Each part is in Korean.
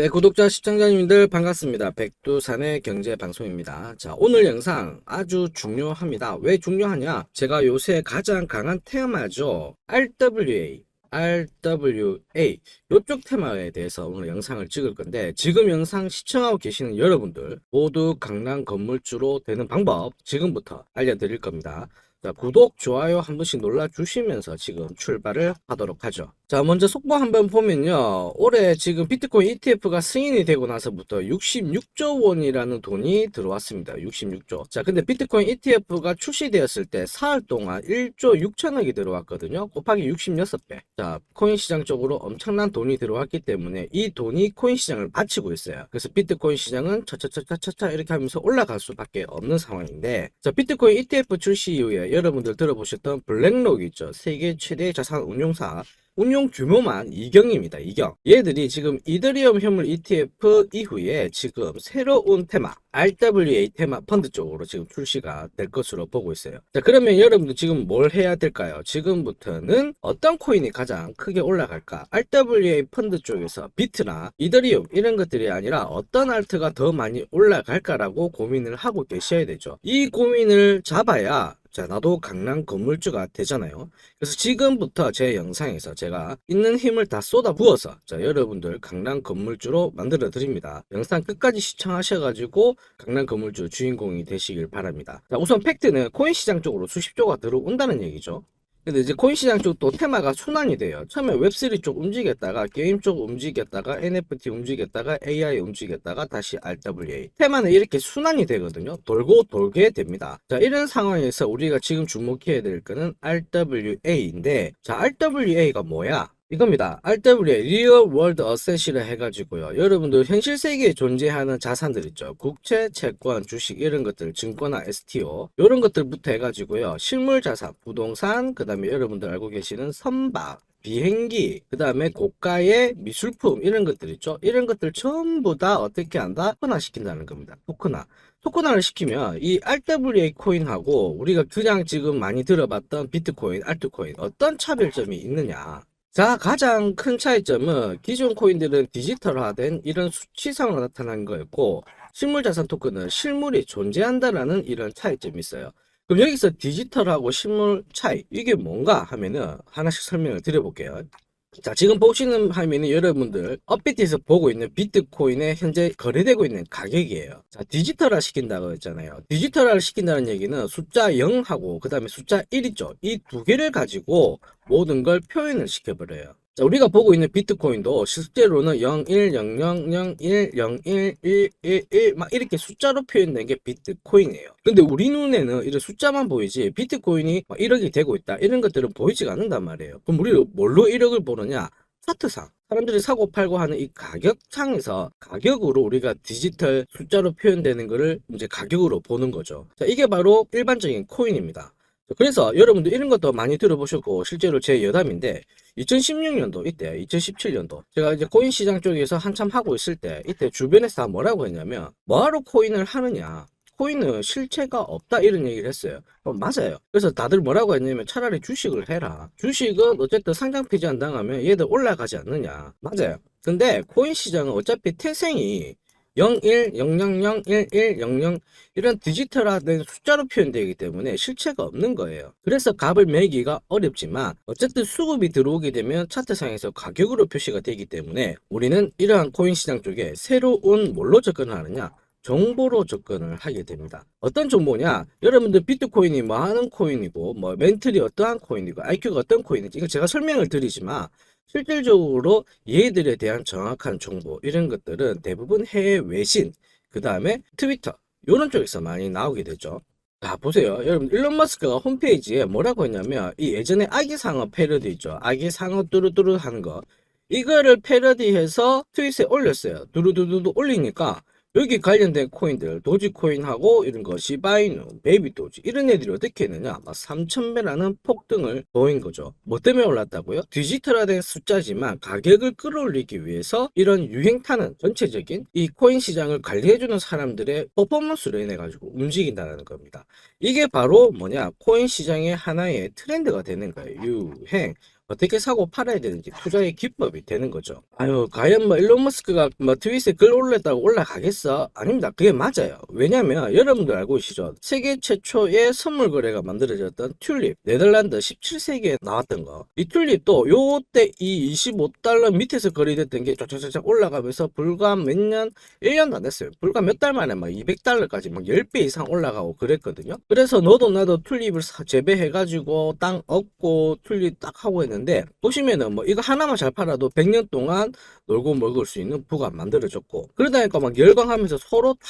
네, 구독자 시청자님들 반갑습니다. 백두산의 경제 방송입니다. 자, 오늘 영상 아주 중요합니다. 왜 중요하냐? 제가 요새 가장 강한 테마죠. RWA. RWA 이쪽 테마에 대해서 오늘 영상을 찍을 건데 지금 영상 시청하고 계시는 여러분들 모두 강남 건물주로 되는 방법 지금부터 알려드릴 겁니다. 자, 구독, 좋아요 한 번씩 눌러주시면서 지금 출발을 하도록 하죠. 자, 먼저 속보 한번 보면요. 올해 지금 비트코인 ETF가 승인이 되고 나서부터 66조 원이라는 돈이 들어왔습니다. 66조. 자, 근데 비트코인 ETF가 출시되었을 때 사흘 동안 1조 6천억이 들어왔거든요. 곱하기 66배. 자, 코인 시장 쪽으로 엄청난 돈이 들어왔기 때문에 이 돈이 코인 시장을 받치고 있어요. 그래서 비트코인 시장은 차차차차차차 이렇게 하면서 올라갈 수밖에 없는 상황인데, 자, 비트코인 ETF 출시 이후에 여러분들 들어보셨던 블랙록 있죠. 세계 최대 자산 운용사. 운용 규모만 2경입니다. 2경. 얘들이 지금 이더리움 현물 ETF 이후에 지금 새로운 테마, RWA 테마 펀드 쪽으로 지금 출시가 될 것으로 보고 있어요. 자, 그러면 여러분들 지금 뭘 해야 될까요? 지금부터는 어떤 코인이 가장 크게 올라갈까? RWA 펀드 쪽에서 비트나 이더리움 이런 것들이 아니라 어떤 알트가 더 많이 올라갈까라고 고민을 하고 계셔야 되죠. 이 고민을 잡아야 자, 나도 강남 건물주가 되잖아요. 그래서 지금부터 제 영상에서 제가 있는 힘을 다 쏟아 부어서 자, 여러분들 강남 건물주로 만들어 드립니다. 영상 끝까지 시청하셔가지고 강남 건물주 주인공이 되시길 바랍니다. 자, 우선 팩트는 코인 시장 쪽으로 수십조가 들어온다는 얘기죠. 근데 이제 코인 시장 쪽도 테마가 순환이 돼요. 처음에 웹3 쪽 움직였다가 게임 쪽 움직였다가 NFT 움직였다가 AI 움직였다가 다시 RWA. 테마는 이렇게 순환이 되거든요. 돌고 돌게 됩니다. 자, 이런 상황에서 우리가 지금 주목해야 될 거는 RWA인데 자, RWA가 뭐야? 이겁니다. RWA, Real World Asset이라 해가지고요. 여러분들 현실 세계에 존재하는 자산들 있죠. 국채, 채권, 주식 이런 것들, 증권화, STO 이런 것들부터 해가지고요. 실물 자산, 부동산, 그 다음에 여러분들 알고 계시는 선박, 비행기, 그 다음에 고가의 미술품 이런 것들 있죠. 이런 것들 전부 다 어떻게 한다? 토큰화 시킨다는 겁니다. 토큰화. 토큰화를 시키면 이 RWA 코인하고 우리가 그냥 지금 많이 들어봤던 비트코인, 알트코인 어떤 차별점이 있느냐? 자, 가장 큰 차이점은 기존 코인들은 디지털화된 이런 수치상으로 나타난 거였고, 실물자산 토큰은 실물이 존재한다라는 이런 차이점이 있어요. 그럼 여기서 디지털하고 실물 차이, 이게 뭔가 하면은 하나씩 설명을 드려볼게요. 자, 지금 보시는 화면이 여러분들 업비트에서 보고 있는 비트코인의 현재 거래되고 있는 가격이에요. 자, 디지털화 시킨다고 했잖아요. 디지털화를 시킨다는 얘기는 숫자 0하고 그 다음에 숫자 1 있죠. 이 두 개를 가지고 모든 걸 표현을 시켜버려요. 자, 우리가 보고 있는 비트코인도 실제로는 0, 1, 0, 0, 0, 1, 0, 1, 1, 1, 1, 막 이렇게 숫자로 표현된 게 비트코인이에요. 근데 우리 눈에는 이런 숫자만 보이지 비트코인이 막 1억이 되고 있다 이런 것들은 보이지가 않는단 말이에요. 그럼 우리 뭘로 1억을 보느냐? 차트상. 사람들이 사고 팔고 하는 이 가격창에서 가격으로 우리가 디지털 숫자로 표현되는 거를 이제 가격으로 보는 거죠. 자, 이게 바로 일반적인 코인입니다. 그래서 여러분들 이런 것도 많이 들어보셨고 실제로 제 여담인데 2016년도 이때 2017년도 제가 이제 코인 시장 쪽에서 한참 하고 있을 때 이때 주변에서 다 뭐라고 했냐면 뭐하러 코인을 하느냐 코인은 실체가 없다 이런 얘기를 했어요. 어, 맞아요. 그래서 다들 뭐라고 했냐면 차라리 주식을 해라. 주식은 어쨌든 상장 폐지 안 당하면 얘들 올라가지 않느냐. 맞아요. 근데 코인 시장은 어차피 태생이 01, 000, 11, 00 이런 디지털화된 숫자로 표현되기 때문에 실체가 없는 거예요. 그래서 값을 매기가 어렵지만 어쨌든 수급이 들어오게 되면 차트상에서 가격으로 표시가 되기 때문에 우리는 이러한 코인 시장 쪽에 새로운 뭘로 접근을 하느냐 정보로 접근을 하게 됩니다. 어떤 정보냐? 여러분들 비트코인이 뭐 하는 코인이고, 뭐 멘틀이 어떠한 코인이고, IQ가 어떤 코인인지, 이거 제가 설명을 드리지만, 실질적으로 얘들에 대한 정확한 정보, 이런 것들은 대부분 해외 외신, 그 다음에 트위터, 이런 쪽에서 많이 나오게 되죠. 자, 보세요. 여러분, 일론 머스크가 홈페이지에 뭐라고 했냐면, 이 예전에 아기 상어 패러디 있죠. 아기 상어 뚜루뚜루 하는 거. 이거를 패러디해서 트윗에 올렸어요. 두루두루두 올리니까, 여기 관련된 코인들, 도지코인하고 이런 거, 시바이누, 베이비도지, 이런 애들이 어떻게 했느냐? 막 3,000배라는 폭등을 보인 거죠. 뭐 때문에 올랐다고요? 디지털화된 숫자지만 가격을 끌어올리기 위해서 이런 유행타는 전체적인 이 코인 시장을 관리해주는 사람들의 퍼포먼스로 인해 가지고 움직인다는 겁니다. 이게 바로 뭐냐? 코인 시장의 하나의 트렌드가 되는 거예요. 유행. 어떻게 사고 팔아야 되는지 투자의 기법이 되는 거죠. 아유, 과연 뭐 일론 머스크가 뭐 트윗에 글 올렸다고 올라가겠어? 아닙니다. 그게 맞아요. 왜냐면 여러분들 알고 계시죠? 세계 최초의 선물 거래가 만들어졌던 튤립, 네덜란드 17세기에 나왔던 거. 이 튤립도 요때 이 25달러 밑에서 거래됐던 게 쫙쫙쫙 올라가면서 불과 몇 년, 1년도 안 됐어요. 불과 몇 달 만에 막 200달러까지 막 10배 이상 올라가고 그랬거든요. 그래서 너도 나도 튤립을 사- 재배해가지고 땅 얻고 튤립 딱 하고 했는 데 보시면은 뭐 이거 하나만 잘 팔아도 100년 동안 놀고 먹을 수 있는 부가 만들어졌고 그러다니까 막 열광하면서 서로 다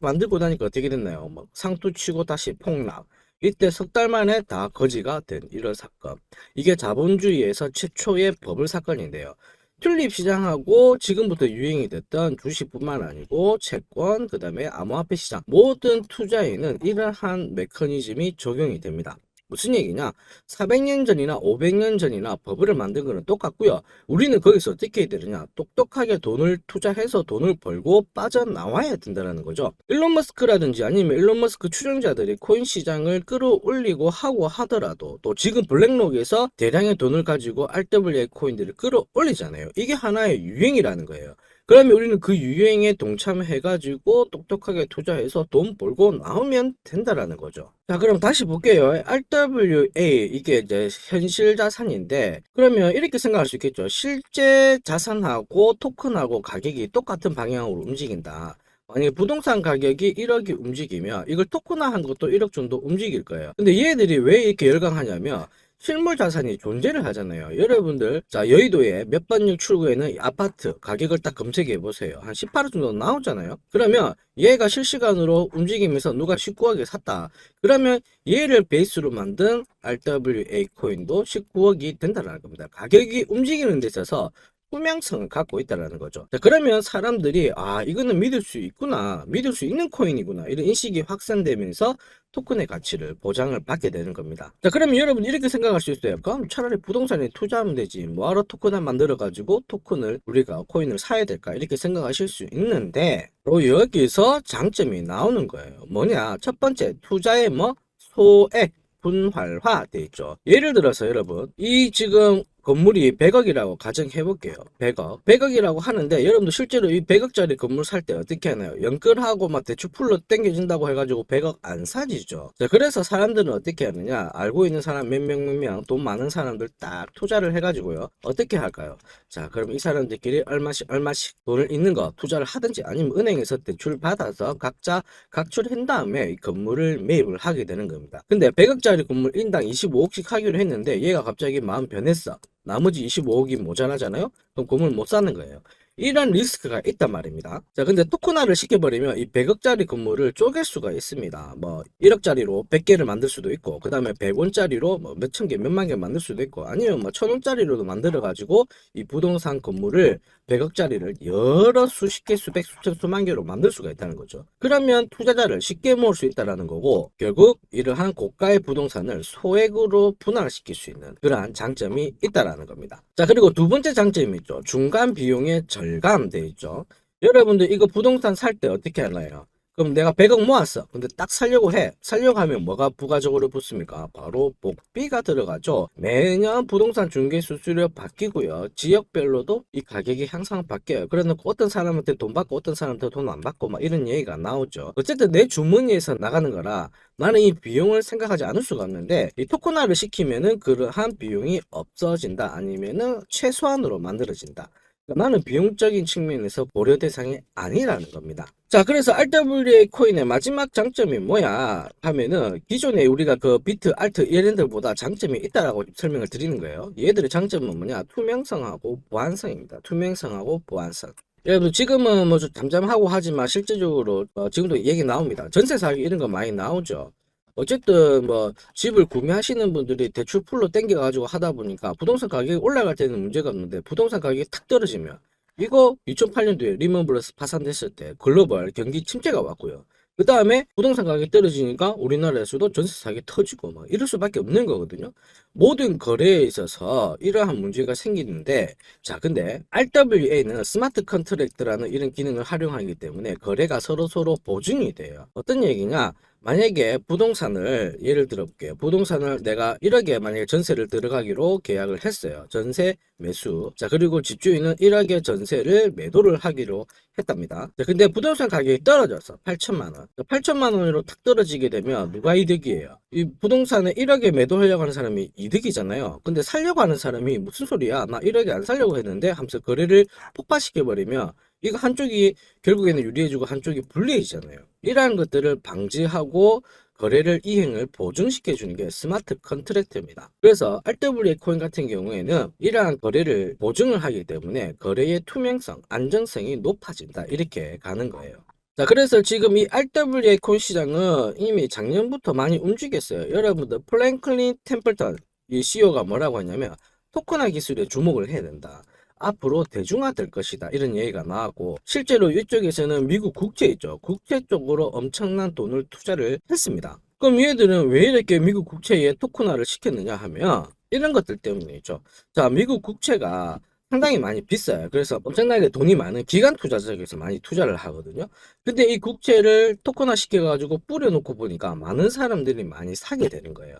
만들고 나니까 어떻게 됐나요? 막 상투 치고 다시 폭락. 이때 석 달 만에 다 거지가 된 이런 사건. 이게 자본주의에서 최초의 버블 사건인데요. 튤립 시장하고 지금부터 유행이 됐던 주식뿐만 아니고 채권, 그 다음에 암호화폐 시장 모든 투자에는 이러한 메커니즘이 적용이 됩니다. 무슨 얘기냐? 400년 전이나 500년 전이나 버블을 만든 거는 똑같고요. 우리는 거기서 어떻게 해야 되느냐? 똑똑하게 돈을 투자해서 돈을 벌고 빠져나와야 된다는 거죠. 일론 머스크라든지 아니면 일론 머스크 추종자들이 코인 시장을 끌어올리고 하고 하더라도 또 지금 블랙록에서 대량의 돈을 가지고 RWA 코인들을 끌어올리잖아요. 이게 하나의 유행이라는 거예요. 그러면 우리는 그 유행에 동참해가지고 똑똑하게 투자해서 돈 벌고 나오면 된다라는 거죠. 자, 그럼 다시 볼게요. RWA, 이게 이제 현실 자산인데, 그러면 이렇게 생각할 수 있겠죠. 실제 자산하고 토큰하고 가격이 똑같은 방향으로 움직인다. 만약에 부동산 가격이 1억이 움직이면 이걸 토큰화한 것도 1억 정도 움직일 거예요. 근데 얘들이 왜 이렇게 열광하냐면 실물 자산이 존재를 하잖아요. 여러분들, 자, 여의도에 몇 번역 출구에는 이 아파트 가격을 딱 검색해 보세요. 한 18억 정도 나오잖아요. 그러면 얘가 실시간으로 움직이면서 누가 19억에 샀다. 그러면 얘를 베이스로 만든 RWA 코인도 19억이 된다는 겁니다. 가격이 움직이는 데 있어서 투명성을 갖고 있다는 거죠. 자, 그러면 사람들이 아 이거는 믿을 수 있구나, 믿을 수 있는 코인이구나 이런 인식이 확산되면서 토큰의 가치를 보장을 받게 되는 겁니다. 자, 그러면 여러분 이렇게 생각할 수 있어요. 그럼 차라리 부동산에 투자하면 되지. 뭐하러 토큰 을 만들어 가지고 토큰을 우리가 코인을 사야 될까 이렇게 생각하실 수 있는데 또 여기서 장점이 나오는 거예요. 뭐냐? 첫 번째 투자의 뭐 소액 분활화 돼 있죠. 예를 들어서 여러분 이 지금 건물이 100억이라고 가정해 볼게요. 100억. 100억이라고 하는데 여러분도 실제로 이 100억짜리 건물 살 때 어떻게 하나요? 연끌하고 막 대출 풀로 땡겨진다고 해가지고 100억 안 사지죠. 자, 그래서 사람들은 어떻게 하느냐? 알고 있는 사람 몇 명 몇 명 돈 많은 사람들 딱 투자를 해가지고요. 어떻게 할까요? 자, 그럼 이 사람들끼리 얼마씩 얼마씩 돈을 있는 거 투자를 하든지 아니면 은행에서 대출 받아서 각자 각출한 다음에 이 건물을 매입을 하게 되는 겁니다. 근데 100억짜리 건물 인당 25억씩 하기로 했는데 얘가 갑자기 마음 변했어. 나머지 25억이 모자라잖아요? 그럼 건물 못 사는 거예요. 이런 리스크가 있단 말입니다. 자, 근데 토큰화를 시켜버리면 이 100억짜리 건물을 쪼갤 수가 있습니다. 뭐 1억짜리로 100개를 만들 수도 있고, 그 다음에 100원짜리로 뭐 몇천 개, 몇만 개 만들 수도 있고, 아니면 뭐 천원짜리로도 만들어가지고 이 부동산 건물을 100억짜리를 여러 수십 개, 수백, 수천, 수만 개로 만들 수가 있다는 거죠. 그러면 투자자를 쉽게 모을 수 있다는 거고, 결국 이러한 고가의 부동산을 소액으로 분할시킬 수 있는 그러한 장점이 있다라는 겁니다. 자, 그리고 두 번째 장점이 있죠. 중간 비용의 절 감돼 있죠. 여러분들 이거 부동산 살 때 어떻게 하나요? 그럼 내가 100억 모았어. 근데 딱 살려고 해. 살려고 하면 뭐가 부가적으로 붙습니까? 바로 복비가 들어가죠. 매년 부동산 중개 수수료 바뀌고요. 지역별로도 이 가격이 항상 바뀌어요. 그래놓고 어떤 사람한테 돈 받고 어떤 사람한테 돈 안 받고 막 이런 얘기가 나오죠. 어쨌든 내 주머니에서 나가는 거라 나는 이 비용을 생각하지 않을 수가 없는데 이 토큰화를 시키면은 그러한 비용이 없어진다 아니면은 최소한으로 만들어진다. 그러니까 나는 비용적인 측면에서 고려 대상이 아니라는 겁니다. 자, 그래서 RWA 코인의 마지막 장점이 뭐야 하면은 기존에 우리가 그 비트, 알트 이랜드보다 장점이 있다라고 설명을 드리는 거예요. 얘들의 장점은 뭐냐? 투명성하고 보안성입니다. 투명성하고 보안성. 여러분 지금은 뭐 좀 잠잠하고 하지만 실제적으로 어, 지금도 얘기 나옵니다. 전세 사기 이런 거 많이 나오죠. 어쨌든 뭐 집을 구매하시는 분들이 대출 풀로 땡겨 가지고 하다 보니까 부동산 가격이 올라갈 때는 문제가 없는데 부동산 가격이 탁 떨어지면 이거 2008년도에 리먼블러스 파산됐을 때 글로벌 경기 침체가 왔고요. 그 다음에 부동산 가격이 떨어지니까 우리나라에서도 전세 사기 터지고 막 이럴 수밖에 없는 거거든요. 모든 거래에 있어서 이러한 문제가 생기는데 자 근데 RWA는 스마트 컨트랙트라는 이런 기능을 활용하기 때문에 거래가 서로 서로 보증이 돼요. 어떤 얘기냐? 만약에 부동산을 예를 들어 볼게요. 부동산을 내가 1억에 만약에 전세를 들어가기로 계약을 했어요. 전세 매수. 자, 그리고 집주인은 1억의 전세를 매도를 하기로 했답니다. 자, 근데 부동산 가격이 떨어졌어. 8천만 원. 8천만 원으로 탁 떨어지게 되면 누가 이득이에요? 이 부동산에 1억에 매도하려고 하는 사람이 이득이잖아요. 근데 살려고 하는 사람이 무슨 소리야? 나 1억에 안 살려고 했는데 하면서 거래를 폭파시켜 버리면 이거 한쪽이 결국에는 유리해지고 한쪽이 불리해지잖아요. 이러한 것들을 방지하고 거래를 이행을 보증시켜 주는 게 스마트 컨트랙트입니다. 그래서 RWA 코인 같은 경우에는 이러한 거래를 보증을 하기 때문에 거래의 투명성, 안정성이 높아진다. 이렇게 가는 거예요. 자, 그래서 지금 이 RWA 코인 시장은 이미 작년부터 많이 움직였어요. 여러분들 플랭클린 템플턴 이 CEO가 뭐라고 하냐면 토큰화 기술에 주목을 해야 된다. 앞으로 대중화될 것이다. 이런 얘기가 나왔고 실제로 이쪽에서는 미국 국채 있죠. 국채 쪽으로 엄청난 돈을 투자를 했습니다. 그럼 얘들은 왜 이렇게 미국 국채에 토큰화를 시켰느냐 하면 이런 것들 때문이죠. 자, 미국 국채가 상당히 많이 비싸요. 그래서 엄청나게 돈이 많은 기관 투자자에서 많이 투자를 하거든요. 근데 이 국채를 토큰화 시켜가지고 뿌려놓고 보니까 많은 사람들이 많이 사게 되는 거예요.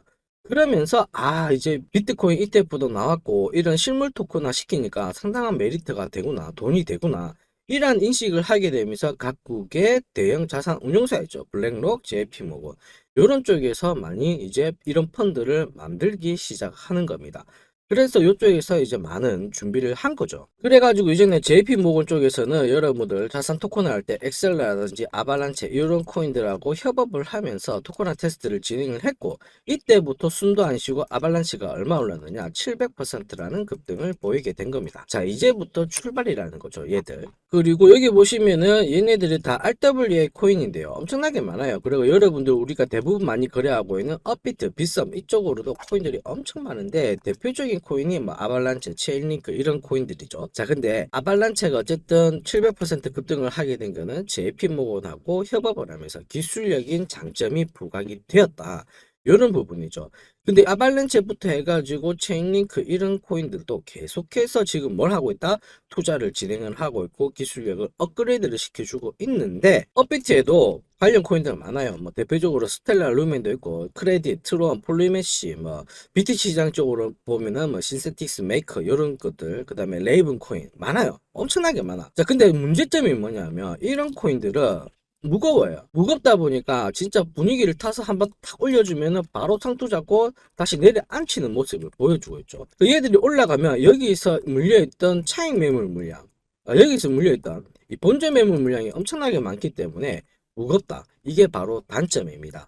그러면서 아 이제 비트코인 ETF도 나왔고 이런 실물 토큰화 시키니까 상당한 메리트가 되구나 돈이 되구나 이러한 인식을 하게 되면서 각국의 대형 자산 운용사 있죠 블랙록, JP모건 이런 쪽에서 많이 이제 이런 펀드를 만들기 시작하는 겁니다. 그래서 이쪽에서 이제 많은 준비를 한 거죠. 그래가지고 이제는 JP 모건 쪽에서는 여러분들 자산 토큰을 할 때 엑셀라든지 아발란체 이런 코인들하고 협업을 하면서 토큰화 테스트를 진행을 했고 이때부터 숨도 안 쉬고 아발란치가 얼마 올랐느냐 700%라는 급등을 보이게 된 겁니다. 자 이제부터 출발이라는 거죠 얘들. 그리고 여기 보시면은 얘네들이 다 RWA 코인인데요. 엄청나게 많아요. 그리고 여러분들 우리가 대부분 많이 거래하고 있는 업비트, 빗썸 이쪽으로도 코인들이 엄청 많은데 대표적인 코인이 뭐 아발란체, 체인링크 이런 코인들이죠. 자 근데 아발란체가 어쨌든 700% 급등을 하게 된 거는 JP모건하고 협업을 하면서 기술력인 장점이 부각이 되었다. 이런 부분이죠. 근데 아발란체부터 해가지고 체인링크 이런 코인들도 계속해서 지금 뭘 하고 있다? 투자를 진행을 하고 있고 기술력을 업그레이드를 시켜주고 있는데 업비트에도 관련 코인들 많아요. 뭐 대표적으로 스텔라 루멘도 있고 크레딧, 트론, 폴리메시, 뭐 BTC 시장 쪽으로 보면은 뭐 신세틱스 메이커 이런 것들, 그다음에 레이븐 코인 많아요. 엄청나게 많아. 자, 근데 문제점이 뭐냐면 이런 코인들은 무거워요. 무겁다 보니까 진짜 분위기를 타서 한번 탁 올려주면은 바로 상투 잡고 다시 내려앉히는 모습을 보여주고 있죠. 그 얘들이 올라가면 여기서 물려있던 차익 매물 물량, 아, 여기서 물려있던 이 본전 매물 물량이 엄청나게 많기 때문에 무겁다. 이게 바로 단점입니다.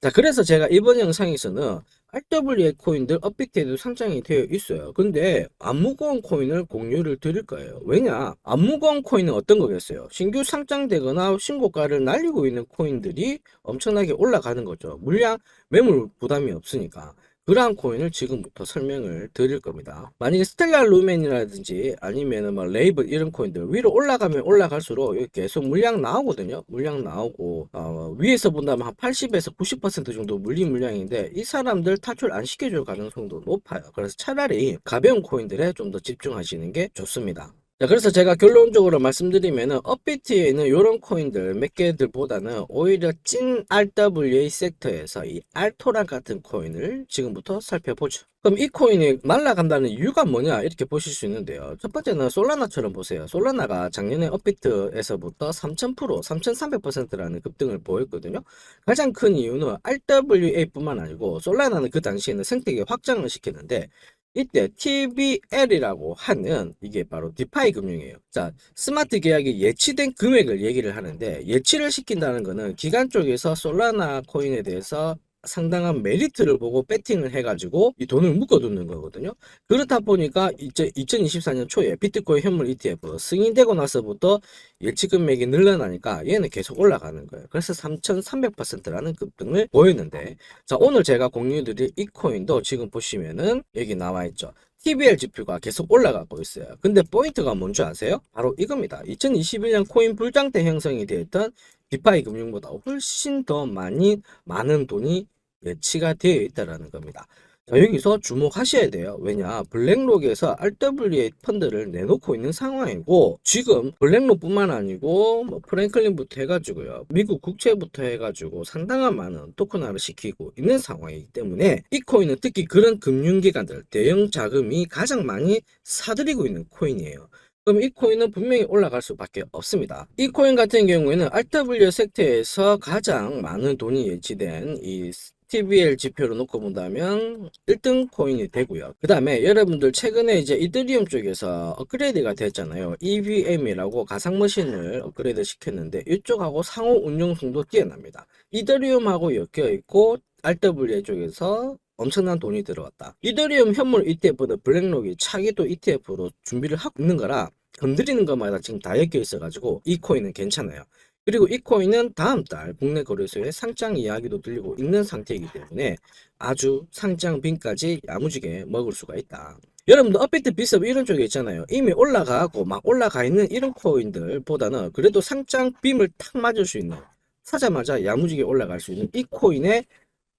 자, 그래서 제가 이번 영상에서는 RWA 코인들 업비트에도 상장이 되어 있어요. 근데 안 무거운 코인을 공유를 드릴 거예요. 왜냐? 안 무거운 코인은 어떤 거겠어요? 신규 상장되거나 신고가를 날리고 있는 코인들이 엄청나게 올라가는 거죠. 물량 매물 부담이 없으니까. 그러한 코인을 지금부터 설명을 드릴 겁니다. 만약에 스텔라 루멘이라든지 아니면 뭐 레이블 이런 코인들 위로 올라가면 올라갈수록 계속 물량 나오거든요. 물량 나오고 어, 위에서 본다면 한 80에서 90% 정도 물린 물량인데 이 사람들 탈출 안 시켜줄 가능성도 높아요. 그래서 차라리 가벼운 코인들에 좀 더 집중하시는 게 좋습니다. 자, 그래서 제가 결론적으로 말씀드리면은 업비트에 있는 이런 코인들 몇 개들보다는 오히려 찐 RWA 섹터에서 이 알토란 같은 코인을 지금부터 살펴보죠. 그럼 이 코인이 말라간다는 이유가 뭐냐 이렇게 보실 수 있는데요. 첫 번째는 솔라나처럼 보세요. 솔라나가 작년에 업비트에서부터 3000%, 3300%라는 급등을 보였거든요. 가장 큰 이유는 RWA뿐만 아니고 솔라나는 그 당시에는 생태계 확장을 시켰는데 이때 TBL이라고 하는 이게 바로 디파이 금융이에요. 자, 스마트 계약이 예치된 금액을 얘기를 하는데 예치를 시킨다는 거는 기관 쪽에서 솔라나 코인에 대해서 상당한 메리트를 보고 배팅을 해가지고 이 돈을 묶어두는 거거든요. 그렇다 보니까 이제 2024년 초에 비트코인 현물 ETF 승인되고 나서부터 예치 금액이 늘어나니까 얘는 계속 올라가는 거예요. 그래서 3,300%라는 급등을 보였는데 자 오늘 제가 공유드릴 이 코인도 지금 보시면은 여기 나와 있죠. TBL 지표가 계속 올라가고 있어요. 근데 포인트가 뭔지 아세요? 바로 이겁니다. 2021년 코인 불장 때 형성이 되었던 디파이 금융보다 훨씬 더 많이 많은 돈이 예치가 되어 있다라는 겁니다. 자, 여기서 주목하셔야 돼요. 왜냐, 블랙록에서 RWA 펀드를 내놓고 있는 상황이고, 지금 블랙록뿐만 아니고, 뭐 프랭클린부터 해가지고요, 미국 국채부터 해가지고 상당한 많은 토큰화를 시키고 있는 상황이기 때문에, 이 코인은 특히 그런 금융기관들, 대형 자금이 가장 많이 사들이고 있는 코인이에요. 그럼 이 코인은 분명히 올라갈 수밖에 없습니다. 이 코인 같은 경우에는 RW 섹터에서 가장 많은 돈이 예치된 이 TBL 지표로 놓고 본다면 1등 코인이 되고요. 그 다음에 여러분들 최근에 이제 이더리움 쪽에서 업그레이드가 됐잖아요. EVM이라고 가상머신을 업그레이드 시켰는데 이쪽하고 상호 운용성도 뛰어납니다. 이더리움하고 엮여 있고 RWA 쪽에서 엄청난 돈이 들어왔다. 이더리움 현물 ETF는 블랙록이 차기도 ETF로 준비를 하고 있는 거라 건드리는 것마다 지금 다 엮여 있어가지고 이 코인은 괜찮아요. 그리고 이 코인은 다음 달 국내 거래소에 상장 이야기도 들리고 있는 상태이기 때문에 아주 상장 빈까지 야무지게 먹을 수가 있다. 여러분들 업비트 비습 이런 쪽에 있잖아요. 이미 올라가고 막 올라가 있는 이런 코인들보다는 그래도 상장 빔을 탁 맞을 수 있는 사자마자 야무지게 올라갈 수 있는 이 코인에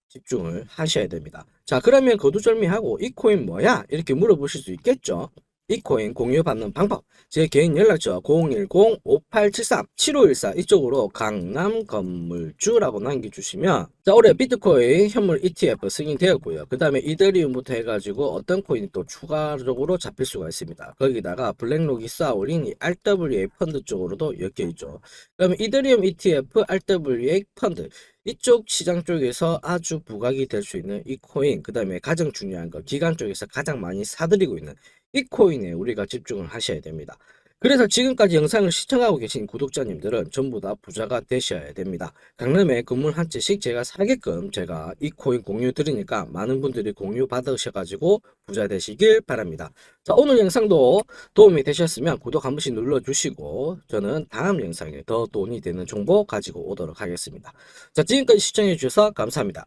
집중을 하셔야 됩니다. 자, 그러면 거두절미하고 이 코인 뭐야? 이렇게 물어보실 수 있겠죠? 이 코인 공유받는 방법. 제 개인 연락처 010-5873-7514 이쪽으로 강남 건물주라고 남겨주시면 자, 올해 비트코인 현물 ETF 승인되었고요. 그 다음에 이더리움부터 해가지고 어떤 코인이 또 추가적으로 잡힐 수가 있습니다. 거기다가 블랙록이 쌓아올린 이 RWA 펀드 쪽으로도 엮여있죠. 그러면 이더리움 ETF RWA 펀드 이쪽 시장 쪽에서 아주 부각이 될 수 있는 이 코인, 그 다음에 가장 중요한 거, 기관 쪽에서 가장 많이 사들이고 있는 이 코인에 우리가 집중을 하셔야 됩니다. 그래서 지금까지 영상을 시청하고 계신 구독자님들은 전부 다 부자가 되셔야 됩니다. 강남에 건물 한 채씩 제가 사게끔 제가 이 코인 공유 드리니까 많은 분들이 공유 받으셔가지고 부자 되시길 바랍니다. 자, 오늘 영상도 도움이 되셨으면 구독 한 번씩 눌러주시고 저는 다음 영상에 더 돈이 되는 정보 가지고 오도록 하겠습니다. 자, 지금까지 시청해 주셔서 감사합니다.